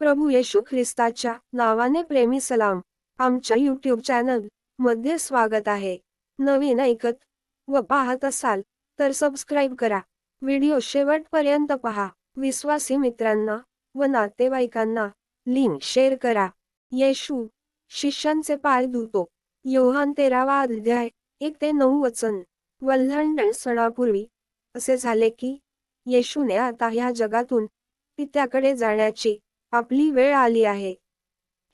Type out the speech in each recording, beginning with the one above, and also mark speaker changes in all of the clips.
Speaker 1: प्रभू येशू ख्रिस्ताच्या नावाने प्रेमी सलाम आमच्या यूट्यूब चॅनलमध्ये स्वागत आहे. नवीन ऐकत व पाहत असाल तर सबस्क्राईब करा. व्हिडिओ शेवटपर्यंत पहा. विश्वासी मित्रांना व नातेवाईकांना लिंक शेअर करा. येशू शिष्यांचे पाय धुतो. योहान तेरावा अध्याय एक ते नऊ वचन. वल्हंडण सणापूर्वी असे झाले की येशूने आता ह्या जगातून पित्याकडे जाण्याची आपली वेळ आली आहे.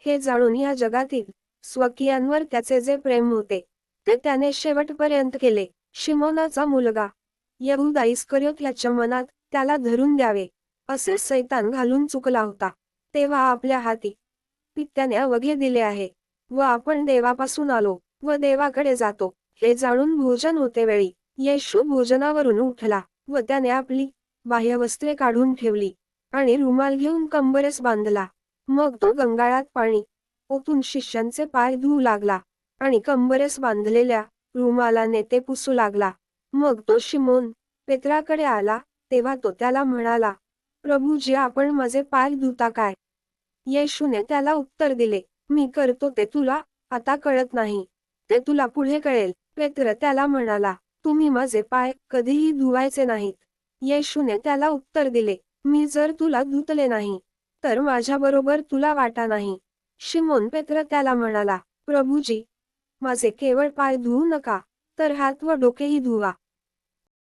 Speaker 1: हे जाणून या जगातील स्वकीयांवर त्याचे जे प्रेम होते ते त्याने शेवटपर्यंत केले. शिमोनाचा मुलगा यहुदा इस्कर्योत याच्या मनात त्याला धरून द्यावे असे सैतान घालून चुकला होता. तेव्हा आपल्या हाती पित्याने अवघे दिले आहे व आपण देवापासून आलो व देवाकडे जातो. हे जाणून भोजन होते वेळी येशू भोजनावरून उठला व त्याने आपली बाह्यवस्त्रे काढून ठेवली. आणि रुमाल घेऊन कंबरस बांधला. मग तो गंगाळात पाणी ओतून शिष्यांचे पाय धुवू लागला आणि कंबरस बांधलेल्या रुमालाने ते पुसू लागला. मग तो शिमोन पेत्राकडे आला तेव्हा तो त्याला म्हणाला प्रभूजी आपण माझे पाय धुता काय? येशूने त्याला उत्तर दिले मी करतो ते तुला आता कळत नाही. ते तुला पुढे कळेल. पेत्र त्याला म्हणाला तुम्ही माझे पाय कधीही धुवायचे नाहीत. येशूने त्याला उत्तर दिले मी जर तुला धुतले नाही तर माझ्याबरोबर तुला वाटा नाही. शिमोन पेत्र त्याला म्हणाला प्रभूजी माझे केवळ पाय धुवू नका तर हात व डोकेही धुवा.